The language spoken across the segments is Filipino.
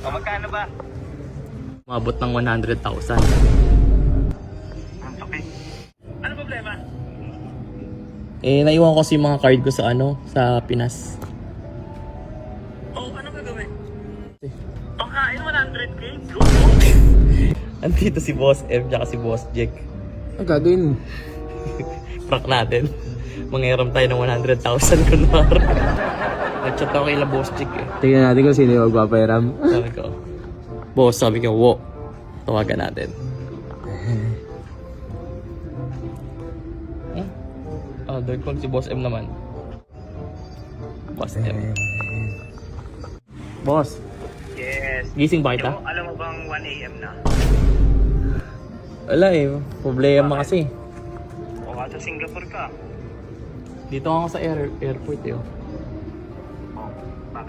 O magkano ba? Umabot ng 100,000. Ang sakit. Ano problema? Eh, naiwan ko kasi yung mga card ko sa ano, sa Pinas. Oh, ano gagawin? Pangkain 100k? Go! Andito si Boss M tsaka si Boss Jack. Ang gagawin mo? Prank natin. Mangiram tayo ng 100,000 kunwari. Nag-chat ako kay la Boss eh. Tingnan natin kung sino yung magpapayaram. Sabi ko, Boss, sabi ko, wo. Tawagan natin. Eh? Ah, third call si Boss M naman. Boss M. Boss, Yes. gising ba kita? Yo, alam mo bang 1am na? Wala eh, problema kasi. O sa Singapore ka? Dito ako sa air airport eh. Oh,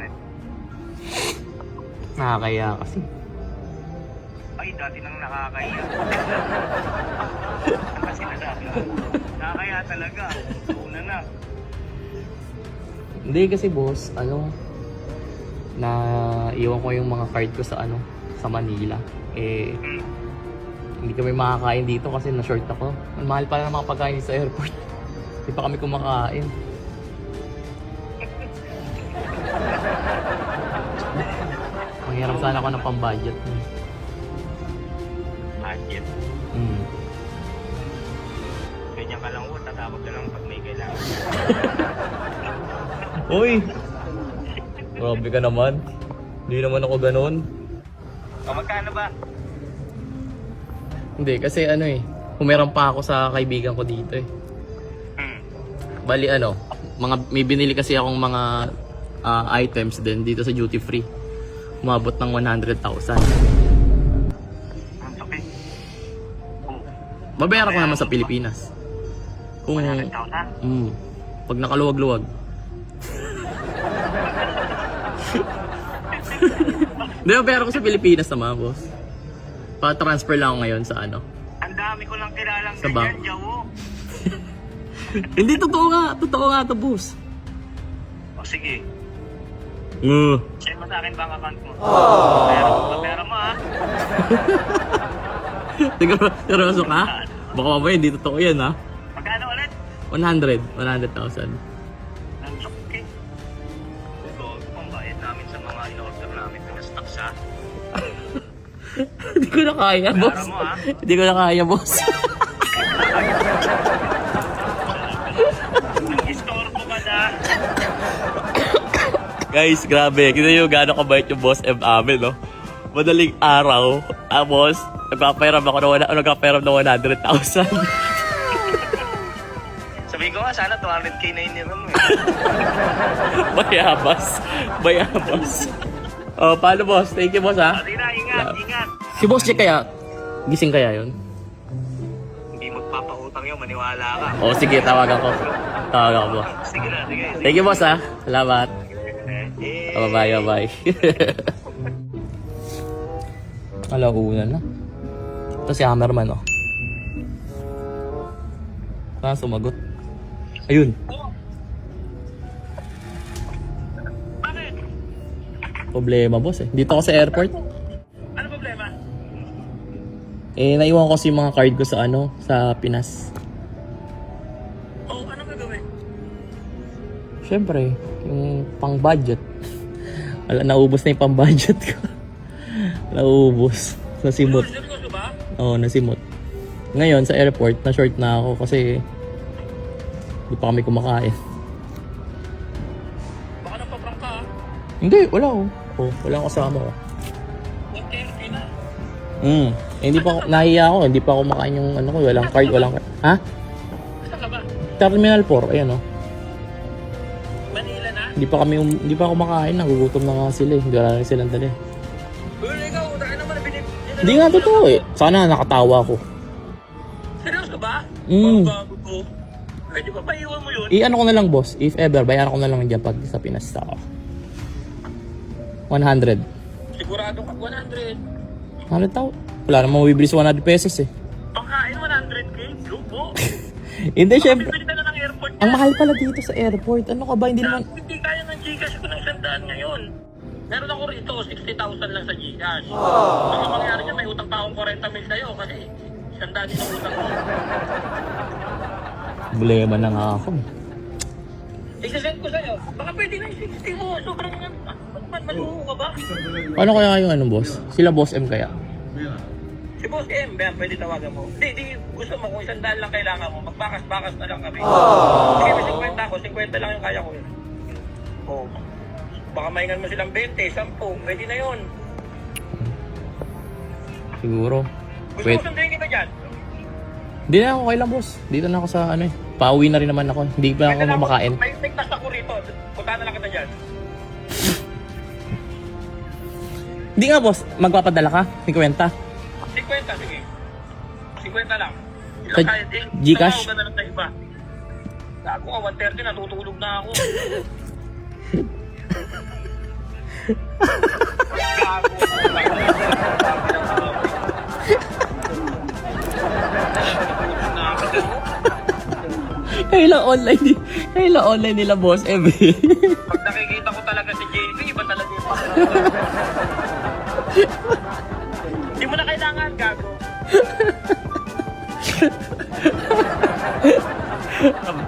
bakit? Nakakaya kasi. Ay, dati nang nakakaya. Kasi nasabi mo? Nakakaya talaga. Una na. Hindi kasi boss, ano, na iwan ko yung mga card ko sa ano, sa Manila. Eh, Hmm. hindi kami makakain dito kasi na-short ako. Ang mahal pala ng mga pagkain sa airport. Hindi pa kami kumakain. Manghiram sana ako ng pang-budget. Budget. Mm. Ganyan ka lang, oh, tatawag ka lang pag may kailangan. Uy! Grabe ka naman. Hindi naman ako ganun. O magkano ba? Hindi, kasi ano eh, humiram pa ako sa kaibigan ko dito eh. Hmm. Bali ano, mga may binili kasi akong mga ah, items din dito sa duty free. Umabot ng 100,000. Ang sakit. Oh, Babayaran ko naman sa Pilipinas. Kung 100,000? mm, pag nakaluwag-luwag. Hindi, babayaran ko sa Pilipinas naman, boss. Pa-transfer lang ako ngayon sa ano. Ang dami ko lang kilalang Sa ganyan. Jawo. Hindi, totoo nga. Totoo nga to, boss. O sige, Uh. send mo sa akin bank account mo. Oh. Pera mo, pera mo ah. Siguro, seryoso ka? Baka mamaya hindi totoo yan, ha? Magkano ulit? 100. 100,000. Ang sakit. So, ang bayad namin sa mga in-order namin ng stocks ha. Hindi ko na kaya, boss. ah. Hindi ko na kaya, boss. Guys, grabe. Kita nyo gano'ng kabait yung boss M amin, no? Madaling araw. Tapos, nagpapahiram ako ng, wala- nagpapahiram ng 100,000. Sabi ko nga, sana 200k na iniram mo eh. Bayabas. Bayabas. Oh, paano, boss? Thank you, boss, ha? Sige na, ingat, ingat. Si boss Jack kaya, gising kaya yun? Hindi magpapautang yun, maniwala ka. Oh, sige, tawagan ko. Tawagan ko. Sige na, sige. sige. Thank you, boss, ha? Salamat. Oh, bye, bye. Alauna na. Ito si Hammerman, oh. Saan sumagot? Ayun. Problema, boss, eh. Dito ako sa airport. Ano problema? Eh, naiwan ko yung mga card ko sa ano, sa Pinas. Siyempre, yung pang-budget. Wala, naubos na yung pang-budget ko. naubos. Nasimot. Oo, nasimot. Ngayon, sa airport, na-short na ako kasi hindi pa kami kumakain. Baka napaprang ka ah. Hindi, wala oh. Oh, wala akong kasama ko. Okay, okay na. Mm. Eh, hindi pa ako, nahiya ako, hindi pa ako makain yung ano ko, walang card, walang card. Ha? Saan ka ba? Terminal 4, ayan oh. Hindi pa kami, um- hindi pa ako makain, nagugutom na nga sila eh. Wala na silang dali. Ikaw, dahil naman binib... Hindi nga totoo eh. Sana nakatawa ko. Seryoso ba? Mm. Bago ko. Pwede ba paiwan mo yun? I-ano ko na lang boss, if ever, bayaran ko na lang dyan pag sa Pinas ako. 100. Sigurado ka, 100. 100 tao. Wala namang mabibili sa 100 pesos eh. Pangkain 100k? Lupo? Hindi, syempre. Bibili na Ang mahal pala dito sa airport. Ano ka ba? Hindi naman... Hindi kaya ng Gcash ko ng isang daan ngayon. Meron ako rito, 60,000 lang sa Gcash. Ang mangyari niya, may utang pa akong 40 mil sa'yo kasi isang daan din ang utang ko. Problema na nga ako. Isasend ko sa'yo. Baka pwede na yung 60 mo. Sobrang man, maluho ka ba? Ano kaya yung ano, boss? Sila boss M kaya? Si Boss M, ba, pwede tawagan mo. Hindi, di, gusto mo, kung isang daan lang kailangan mo, magbakas-bakas na lang kami. Sige, may 50 ako, 50 lang yung kaya ko yun. Oh. Baka maingan mo silang 20, 10, pwede na yun. Siguro. Gusto Wait. mo sunduin kita dyan? Hindi na ako kailan, boss. Dito na ako sa ano eh. Pauwi na rin naman ako. Hindi pa ako Pwede na mamakain. May, may tas ako rito, punta na lang kita dyan. Hindi nga, boss. Magpapadala ka? 50. 50, sige. 50 lang. Sa Ilang kaya din? Gcash? Tawag na lang sa iba. Ako nga, 130, natutulog na ako. Gago. Natutulog na ako. Kailan online, ni- kailan online nila, boss eh. Pag nakikita ko talaga si JP, iba talaga yung Hindi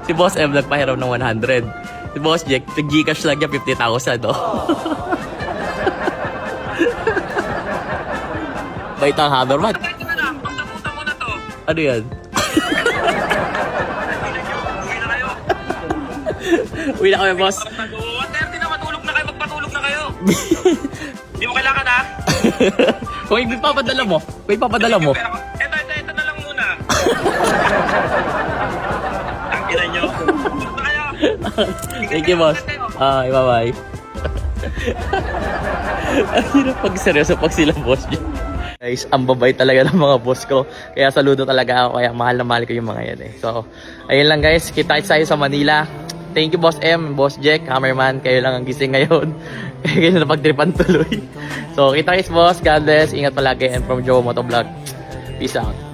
si boss M nagpahiram ng 100. Si boss Jack, nag-Gcash lang niya 50,000, oh. Bait ang hammer, man. Ano yan? Uwi na kami, boss. Parang nag- 130 na, matulog na kayo, magpatulog na kayo. Hindi mo kailangan ha? Kung ipapadala mo, kung ipapadala mo. Eto, ito, ito na lang muna. Thank you, boss. Ay, bye-bye. Ang hirap pag seryoso pag sila boss niya. Guys, ang babay talaga ng mga boss ko. Kaya saludo talaga ako. Kaya mahal na mahal ko yung mga yan eh. So, ayun lang guys. Kita tayo sa Manila. Thank you, Boss M, Boss Jack, Hammerman. Kayo lang ang gising ngayon. Kayo na pagtripan tuloy. So, kita guys, boss. God bless. Ingat palagi. And from Joe Motovlog. Peace out.